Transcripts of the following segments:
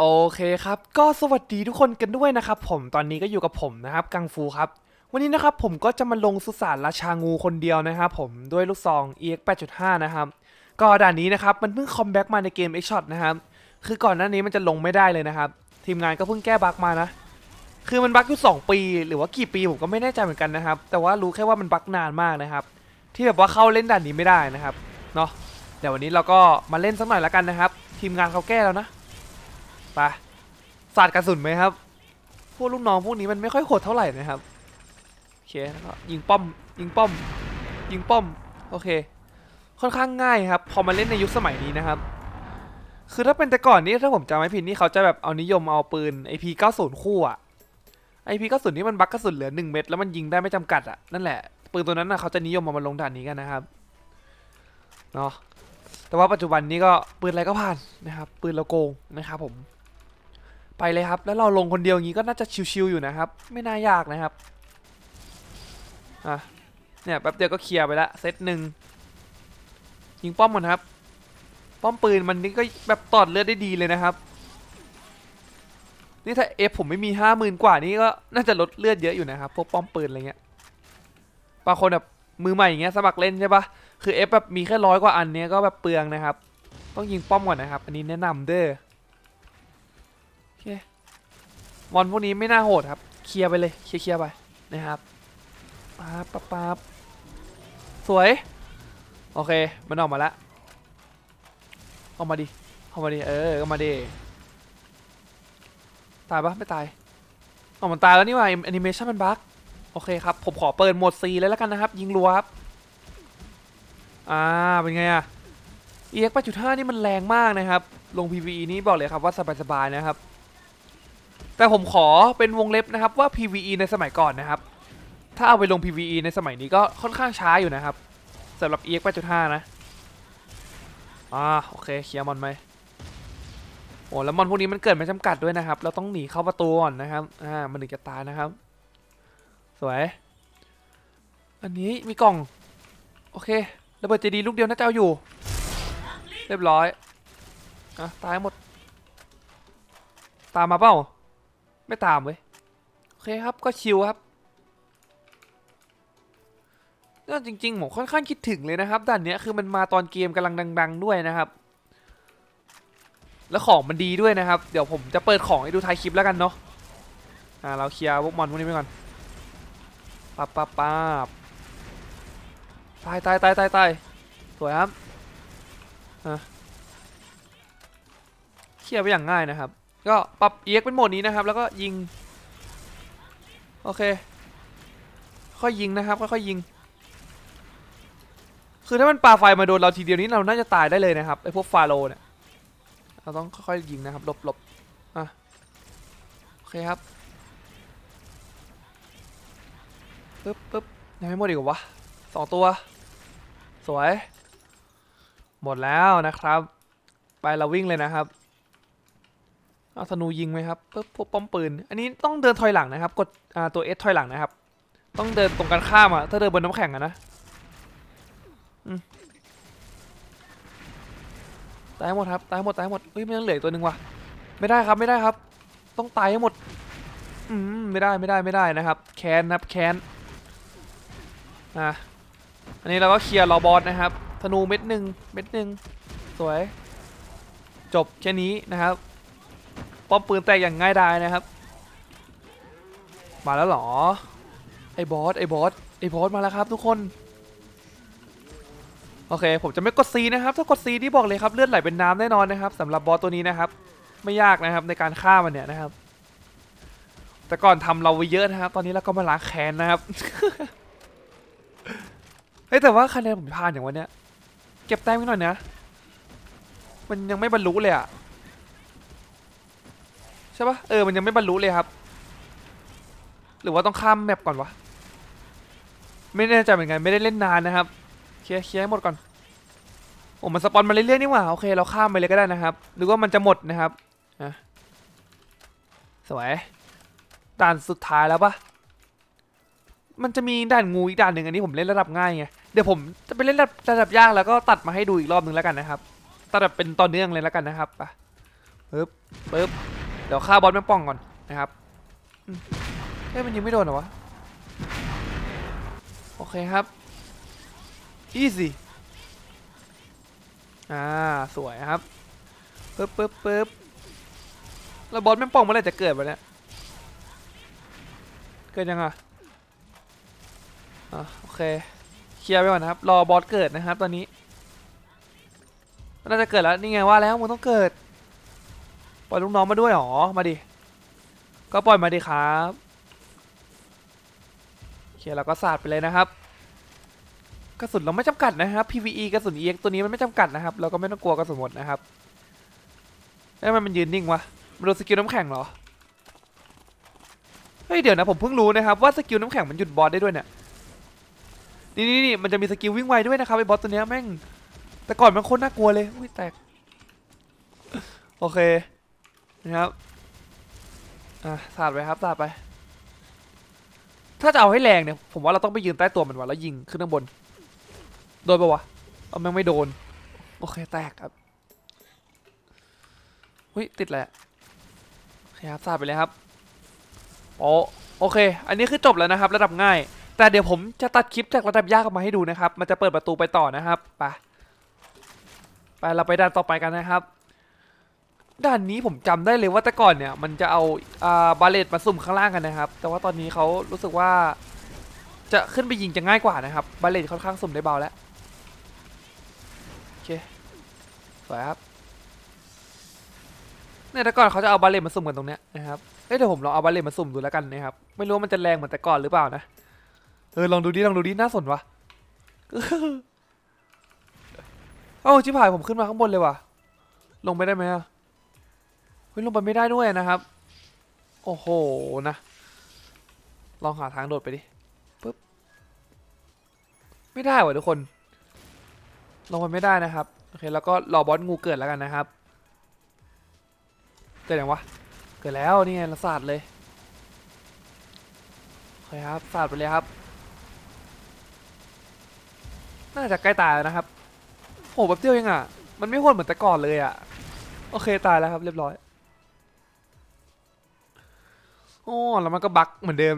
โอเคครับ ก็สวัสดีทุกคนกันด้วยนะครับผมตอนนี้ก็อยู่กับผมนะครับกังฟูครับ วันนี้นะครับผมก็จะมาลงสุสานราชางูคนเดียวนะครับผมด้วยลูกซอง EX 8.5 นะครับ ก็ด่านนี้นะครับมันเพิ่งคอมแบ็กมาในเกม X Shot นะครับ คือก่อนหน้านี้มันจะลงไม่ได้เลยนะครับ ทีมงานก็เพิ่งแก้บั๊กมานะ คือมันบั๊กอยู่ 2 ปี หรือว่ากี่ปีผมก็ไม่แน่ใจเหมือนกันนะครับ แต่ว่ารู้แค่ว่ามันบั๊กนานมากนะครับ ที่แบบว่าเข้าเล่นด่านนี้ไม่ได้นะครับเนาะเดี๋ยววันนี้เราก็มาเล่นสักหน่อยแล้วกันนะครับ ทีมงานเขาแก้แล้วนะ ไปสาดกระสุนไหมครับ พวกลูกน้องพวกนี้มันไม่ค่อยโหดเท่าไหร่นะครับโอเคแล้วก็ยิงป้อม ยิงป้อม ยิงป้อม โอเค ค่อนข้างง่ายครับ พอมาเล่นในยุคสมัยนี้นะครับ คือถ้าเป็นแต่ก่อนนี้ถ้าผมจำไม่ผิดนี่เขาจะแบบเอานิยมเอาปืน IP90 คู่อะ IP90 นี่มันบักกระสุนเหลือ 1 เม็ดแล้วมันยิงได้ไม่จำกัดอะนั่นแหละ ปืนตัวนั้นนะเขาจะนิยมเอามาลงด่านนี้กันนะครับ เนาะแต่ว่าปัจจุบันนี้ก็ปืนอะไรก็ผ่านนะครับ ปืนเราโกงนะครับผม ไปเลยครับ แล้วเราลงคนเดียวอย่างนี้ก็น่าจะชิวๆอยู่นะครับ ไม่น่ายากนะครับอะเนี่ยแป๊บเดียวก็เคลียร์ไปละเซตหนึ่งยิงป้อมก่อนครับ ป้อมปืนมันนี่ก็แบบตอดเลือดได้ดีเลยนะครับ นี่ถ้าเอฟผมไม่มีห้าหมื่นกว่านี่ก็น่าจะลดเลือดเยอะอยู่นะครับพวกป้อมปืนอะไรเงี้ยบางคนแบบมือใหม่อย่างเงี้ยสมัครเล่นใช่ปะคือเอฟแบบมีแค่ร้อยกว่าอันเนี้ยก็แบบเปลืองนะครับ ต้องยิงป้อมก่อนนะครับ อันนี้แนะนำเด้อ มอนพวกนี้ไม่น่าโหดครับ เคลียร์ไปเลย เคลียร์ไปนะครับป๊าบป๊าบป๊บสวย โอเค มันออกมาแล้วออกมาดิออกมาดิ เออออกมาดิ ตายปะไม่ตายอ๋อมันตายแล้วนี่ว่าแอนิเมชันมันบั๊กโอเคครับ ผมขอเปิดโหมด C เลยแล้วกันนะครับ ยิงรัวครับ อ่า เป็นไงอะ EX 8.5นี่มันแรงมากนะครับ ลง PVE นี้บอกเลยครับว่าสบายๆนะครับ แต่ผมขอเป็นวงเล็บนะครับว่า PVE ในสมัยก่อนนะครับ ถ้าเอาไปลง PVE ในสมัยนี้ก็ค่อนข้างช้าอยู่นะครับสำหรับ EX 8.5 นะ อ่าโอเคเคลียร์มอนไหมโอ้แล้วมอนพวกนี้มันเกิดไม่จำกัดด้วยนะครับ เราต้องหนีเข้าประตูก่อนนะครับ อ่า มันถึงจะตายนะครับ สวย อันนี้มีกล่อง โอเคระเบิดเจดีลูกเดียวน่าจะเอาอยู่ เรียบร้อย อะ ตายหมด ตามมาเปล่า ไม่ตามเว้ย โอเคครับก็ชิวครับก็จริงๆผมค่อนข้างคิดถึงเลยนะครับด่านเนี้ยคือมันมาตอนเกมกำลังดัง ๆ ด้วยนะครับ แล้วของมันดีด้วยนะครับ เดี๋ยวผมจะเปิดของให้ดูท้ายคลิปแล้วกันเนาะอ่าเราเคลียร์พวกมอนพวกนี้ไปก่อนปั๊บปั๊บปั๊บตายตายตายตายตายสวยครับอะเคลียร์ไปอย่างง่ายนะครับ ก็ปรับเอ็กเป็นโหมดนี้นะครับ แล้วก็ยิง โอเค ค่อยยิงนะครับค่อยๆยิง คือถ้ามันปาไฟมาโดนเราทีเดียวนี้เราน่าจะตายได้เลยนะครับไอพวกฟาโรเนี่ย เราต้องค่อยๆยิงนะครับหลบหลบอะ โอเคครับปึ๊บปึ๊บยังไม่หมดอีกวะสองตัว สวย หมดแล้วนะครับ ไปเราวิ่งเลยนะครับ เอาธนูยิงไหมครับปึ๊บพวกป้อมปืน อันนี้ต้องเดินถอยหลังนะครับ กดตัว S ถอยหลังนะครับ ต้องเดินตรงกันข้ามอะ ถ้าเดินบนน้ำแข็งอะนะตายหมดครับ ตายหมด ตายหมดเฮ้ยมันยังเหลือตัวหนึ่งว่ะ ไม่ได้ครับ ไม่ได้ครับ ต้องตายให้หมด อืม ไม่ได้ ไม่ได้ ไม่ได้นะครับ แค้นนะครับ แค้น อะ อันนี้เราก็เคลียร์รอบอสนะครับ ธนูเม็ดหนึ่งเม็ดหนึ่งสวย จบแค่นี้นะครับ ป้อมปืนแตกอย่างง่ายดายนะครับ มาแล้วเหรอ ไอ้บอส ไอ้บอส ไอ้บอสมาแล้วครับทุกคน โอเค ผมจะไม่กด C นะครับ ถ้ากด C ที่บอกเลยครับเลือดไหลเป็นน้ำแน่นอนนะครับสำหรับบอสตัวนี้นะครับ ไม่ยากนะครับในการฆ่ามันเนี่ยนะครับ แต่ก่อนทำเราไว้เยอะนะครับ ตอนนี้เราก็มาล้างแค้นนะครับ เฮ้ยแต่ว่าคะแนนผมผ่านอย่างวันเนี้ย เก็บแต้มไว้หน่อยนะ มันยังไม่บรรลุเลยอะ ใช่ปะเออมันยังไม่บรรลุเลยครับ หรือว่าต้องข้ามแมปก่อนวะไม่แน่ใจเหมือนกันไม่ได้เล่นนานนะครับเคลียร์เคลียร์ให้หมดก่อนโอ้มันสปอนมาเรื่อยๆนี่หว่าโอเคเราข้ามไปเลยก็ได้นะครับหรือว่ามันจะหมดนะครับอะสวยด่านสุดท้ายแล้วปะมันจะมีด่านงูอีกด่านหนึ่งอันนี้ผมเล่นระดับง่ายไงเดี๋ยวผมจะไปเล่นระดับระดับยากแล้วก็ตัดมาให้ดูอีกรอบหนึ่งแล้วกันนะครับตัดแบบเป็นตอนเนื่องเลยแล้วกันนะครับไปปึ๊บปึ๊บ เดี๋ยวฆ่าบอสแม่งป่องก่อนนะครับอืมเฮ้ยมันยิงไม่โดนเหรอวะ โอเคครับ easy อ่า สวยครับปึ๊บปึ๊บปึ๊บแล้วบอสแม่งป่องเมื่อไรจะเกิดวะเนี่ย เกิดยังอะอะโอเค เคลียร์ไปก่อนนะครับ รอบอสเกิดนะครับตอนนี้น่าจะเกิดแล้ว นี่ไงว่าแล้วมึงต้องเกิด ปล่อยลูกน้องมาด้วยหรอ มาดิ ก็ปล่อยมาดิครับโอเคเราก็สาดไปเลยนะครับ กระสุนเราไม่จำกัดนะครับ PVE กระสุน EX ตัวนี้มันไม่จำกัดนะครับ เราก็ไม่ต้องกลัวกระสุนหมดนะครับเอ้ยมันมันยืนนิ่งวะ มันโดนสกิลน้ำแข็งเหรอ เฮ้ยเดี๋ยวนะผมเพิ่งรู้นะครับว่าสกิลน้ำแข็งมันหยุดบอสได้ด้วยเนี่ย นี่นี่นี่มันจะมีสกิลวิ่งไวด้วยนะครับไอ้บอสตัวเนี้ยแม่ง แต่ก่อนมันโคตรน่ากลัวเลย อุ้ยแตก โอเค นะครับอะสาดไปครับสาดไป ถ้าจะเอาให้แรงเนี่ย ผมว่าเราต้องไปยืนใต้ตัวมันวะแล้วยิงขึ้นข้างบน โดนปะวะเอาแม่งไม่โดน โอเคแตกครับหุ้ยติดแหละโอเคครับสาดไปเลยครับโอโอเค อันนี้คือจบแล้วนะครับ ระดับง่าย แต่เดี๋ยวผมจะตัดคลิปจากระดับยากออกมาให้ดูนะครับ มันจะเปิดประตูไปต่อนะครับ ไป ไปเราไปด่านต่อไปกันนะครับ ด้านนี้ผมจำได้เลยว่าแต่ก่อนเนี่ย มันจะเอาอ่าบาเลตมาสุ่มข้างล่างกันนะครับ แต่ว่าตอนนี้เขารู้สึกว่า จะขึ้นไปยิงจะง่ายกว่านะครับ บาเลตค่อนข้างสุ่มได้เบาแล้ว โอเค สวยครับเนี่ยแต่ก่อนเขาจะเอาบาเลตมาสุ่มกันตรงเนี้ยนะครับเอ้เดี๋ยวผมลองเอาบาเลตมาสุ่มดูแล้วกันนะครับ ไม่รู้ว่ามันจะแรงเหมือนแต่ก่อนหรือเปล่านะ เออลองดูดิลองดูดิน่าสนวะเอ้าชิบหายผมขึ้นมาข้างบนเลยว่ะ ลงไปได้ไหมอะ ฮ้ยลงไปไม่ได้ด้วยนะครับ โอ้โหนะ ลองหาทางโดดไปดิปึ๊บไม่ได้ว่ะทุกคน ลงไปไม่ได้นะครับ โอเคแล้วก็รอบอสงูเกิดแล้วกันนะครับ เกิดยังวะ เกิดแล้วนี่ไงเราสาดเลยโอเคครับศาสาดไปเลยครับ น่าจะใกล้ตายแล้วนะครับโหแบบเดียวเองอะ มันไม่โหดเหมือนแต่ก่อนเลยอะ โอเคตายแล้วครับเรียบร้อย โอ้แล้วมันก็บั๊กเหมือนเดิม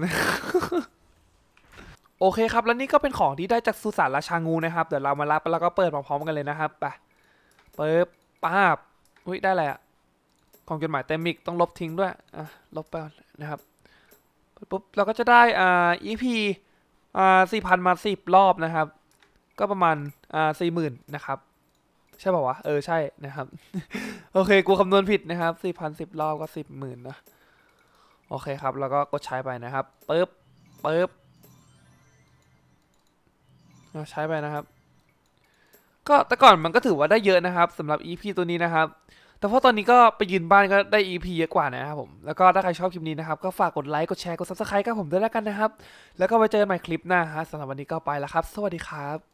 โอเคครับ แล้วนี่ก็เป็นของที่ได้จากสุสานราชางูนะครับ เดี๋ยวเรามารับแล้วก็เปิดพร้อมๆกันเลยนะครับไปเปิดป้าบอุ้ยได้อะไรอะของจดหมายเต็มอีกต้องลบทิ้งด้วยอะลบไปนนะครับปุ๊บเราก็จะได้อ่า EP อ่าสี่พันมาสิบรอบนะครับ ก็ประมาณอ่าสี่หมื่นนะครับ ใช่ป่าวะ เออ ใช่นะครับ โอเค กูคำนวณผิดนะครับสี่พันสิบรอบก็สิบหมื่นนะ โอเคครับ แล้วก็กดใช้ไปนะครับปึ๊บปึ๊บใช้ไปนะครับ ก็แต่ก่อนมันก็ถือว่าได้เยอะนะครับสำหรับ EP ตัวนี้นะครับ แต่พอตอนนี้ก็ไปยืนบ้านก็ได้ EP เยอะกว่านะครับผม แล้วก็ถ้าใครชอบคลิปนี้นะครับ ก็ฝากกดไลค์ กดแชร์ กด subscribe กับผมด้วยแล้วกันนะครับ แล้วก็ไว้เจอกันใหม่คลิปหน้าฮะสำหรับวันนี้ก็ไปแล้วครับ สวัสดีครับ